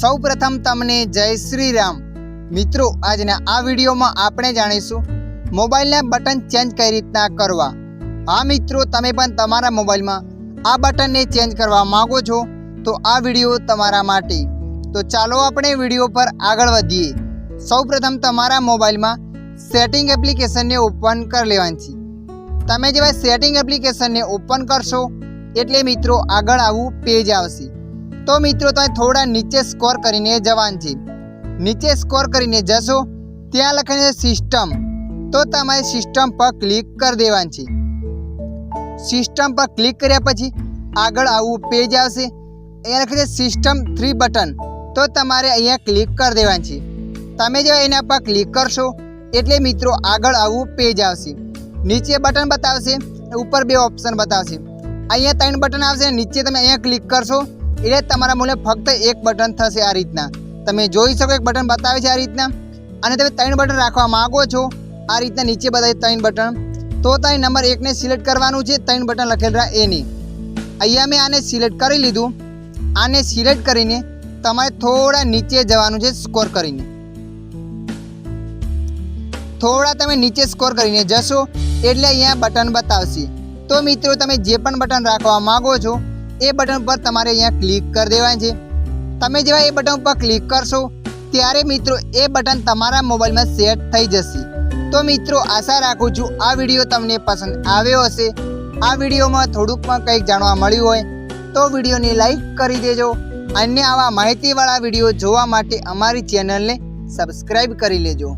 સૌ પ્રથમ તમને જય શ્રી રામ મિત્રો, આજના આ વિડીયોમાં આપણે જાણીશું મોબાઈલના બટન ચેન્જ કઈ રીતના કરવા. હા, મિત્રો, તમે પણ તમારા મોબાઈલમાં આ બટનને ચેન્જ કરવા માગો છો, તો આ વીડિયો તમારા માટે. તો ચાલો આપણે વીડિયો પર આગળ વધીએ. સૌ પ્રથમ તમારા મોબાઈલમાં સેટિંગ એપ્લિકેશનને ઓપન કરી લેવાની છે. તમે જેવા સેટિંગ એપ્લિકેશનને ઓપન કરશો, એટલે મિત્રો આગળ આવું પેજ આવશે. તો મિત્રો તમે થોડા નીચે સ્કોર કરીને જવાનું છે. નીચે સ્કોર કરીને જશો, ત્યાં લખાઈને સિસ્ટમ તો તમારે સિસ્ટમ પર ક્લિક કરી દેવાનું છે. સિસ્ટમ પર ક્લિક કર્યા પછી આગળ આવું પેજ આવશે. અહીંયા લખે છે સિસ્ટમ થ્રી બટન તો તમારે અહીંયા ક્લિક કરી દેવાનું છે. તમે જો એના પર ક્લિક કરશો, એટલે મિત્રો આગળ આવું પેજ આવશે. નીચે બટન બતાવશે, ઉપર બે ઓપ્શન બતાવશે. અહીંયા ત્રણ બટન આવશે, નીચે તમે અહીંયા ક્લિક કરશો એટલે તમારા મૂલ્ય ફક્ત એક બટન થશે આ રીતના. તમે જોઈ શકો એક બટન બતાવે છે આ રીતના. અને તમે ત્રણ બટન રાખવા માગો છો, આ રીતના નીચે બતાવે ત્રણ બટન. તો તમે નંબર એકને સિલેક્ટ કરવાનું છે, ત્રણ બટન લખેલા એની અહીંયા મેં આને સિલેક્ટ કરી લીધું. આને સિલેક્ટ કરીને તમારે થોડા નીચે જવાનું છે સ્કોર કરીને. થોડા તમે નીચે સ્કોર કરીને જશો, એટલે અહીંયા બટન બતાવશે. તો મિત્રો તમે જે પણ બટન રાખવા માંગો છો એ બટન પર તમારે અહીંયા ક્લિક કરી દેવાનું છે. તમે જેવા એ બટન પર ક્લિક કરશો, ત્યારે મિત્રો એ બટન તમારા મોબાઈલમાં સેટ થઈ જશે. તો મિત્રો, આશા રાખું છું આ વીડિયો તમને પસંદ આવ્યો હશે. આ વિડીયોમાં થોડુંક પણ કંઈક જાણવા મળ્યું હોય, તો વિડીયોને લાઈક કરી દેજો. અન્ય આવા માહિતીવાળા વીડિયો જોવા માટે અમારી ચેનલને સબસ્ક્રાઈબ કરી લેજો.